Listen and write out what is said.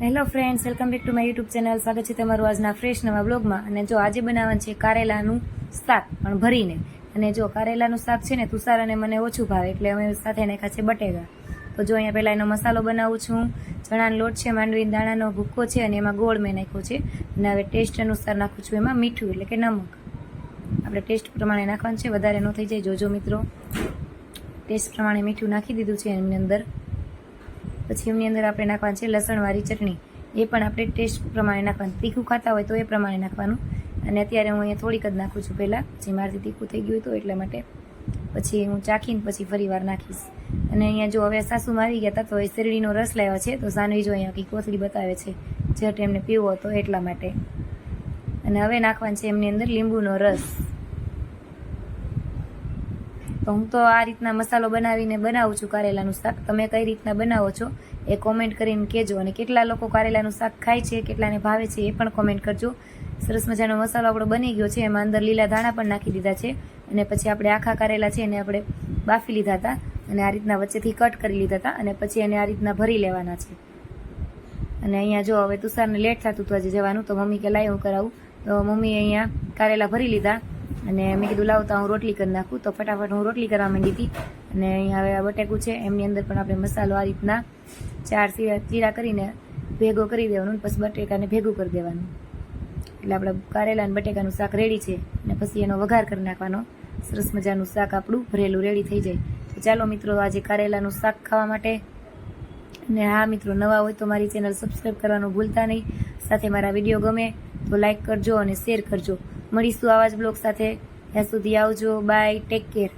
Hello friends welcome back to my YouTube channel સ્વાગત છે તમારું આજના ફ્રેશ નવા બ્લોગમાં અને જો આજે બનાવવાનું છે કારેલાનું શાક, પણ ભરીને. અને જો કારેલાનું શાક છે ને, તુષાર અને મને ઓછું ભાવે, એટલે અમે સાથે નાખ્યા છે બટેકા. તો જો અહીંયા પહેલાં એનો મસાલો બનાવું છું. ચણાનો લોટ છે માંડવી દાણાનો ભૂક્કો છે, અને એમાં ગોળ મેં નાખ્યો છે. અને હવે ટેસ્ટ અનુસાર નાખું છું એમાં મીઠું, એટલે કે નમક. આપણે ટેસ્ટ પ્રમાણે નાખવાનું છે. વધારે ન થઈ જાય. જોજો મિત્રો. ટેસ્ટ પ્રમાણે મીઠું નાખી દીધું છે એની અંદર. પછી એમની અંદર આપણે નાખવાનું છે લસણવાળી ચટણી. એ પણ આપણે ટેસ્ટ પ્રમાણે નાખવાનું. તીખું ખાતા હોય તો એ પ્રમાણે નાખવાનું. અને અત્યારે હું અહીંયા થોડીક જ નાખું છું પહેલાં. પછી મારાથી તીખું થઈ ગયું હતું એટલા માટે. પછી હું ચાખીને પછી ફરી વાર નાખીશ. અને અહીંયા જો હવે સાસુ મારી ગયા હતા તો એ શેરડીનો રસ લાવ્યા છે. તો સાનવી જો અહીંયા કંઈક કોથળી બતાવે છે. જે એમને પીવો હતો એટલા માટે. અને હવે નાખવાનું છે એમની અંદર લીંબુનો રસ. તો હું તો આ રીતના મસાલો બનાવીને બનાવું છું કારેલાનું શાક. તમે કઈ રીતના બનાવો છો એ કોમેન્ટ કરીને કહેજો અને કેટલા લોકો કારેલાનું શાક ખાય છે, કેટલાને ભાવે છે એ પણ કોમેન્ટ કરજો. સરસ મજાનો મસાલો આપણો બની ગયો છે, એમાં અંદર લીલા ધાણા પણ નાખી દીધા છે અને પછી આપણે આખા કારેલા છે એને આપણે બાફી લીધા હતા અને આ રીતના વચ્ચેથી કટ કરી લીધા હતા અને પછી એને આ રીતના ભરી લેવાના છે. અને અહીંયા જો હવે તુષારને લેટ થતું હતું આજે જવાનું, તો મમ્મી કે, લાય હું કરાવું. તો મમ્મી અહીંયા કારેલા ભરી લીધા અને મેં કીધું લાવતા હું રોટલી કરી નાખું. તો ફટાફટ હું રોટલી કરવા માંડી હતી. અને અહીંયા હવે આ બટેકું છે. એમની અંદર પણ આપણે મસાલો આ રીતના ચાર ચીરા કરીને ભેગો કરી દેવાનું, પછી બટેકાને ભેગું કરી દેવાનું. એટલે આપણે કારેલા અને બટેકાનું શાક રેડી છે. અને પછી એનો વઘાર કરી નાખવાનો. સરસ મજાનું શાક આપણું ભરેલું રેડી થઈ જાય. તો ચાલો મિત્રો, આજે કારેલાનું શાક ખાવા માટે. અને હા મિત્રો, નવા હોય તો મારી ચેનલ સબસ્ક્રાઈબ કરવાનું ભૂલતા નહીં. સાથે મારા વીડિયો ગમે તો લાઈક કરજો અને શેર કરજો. મળીશું આવા જ બ્લોગ સાથે. ત્યાં સુધી આવજો. Bye take care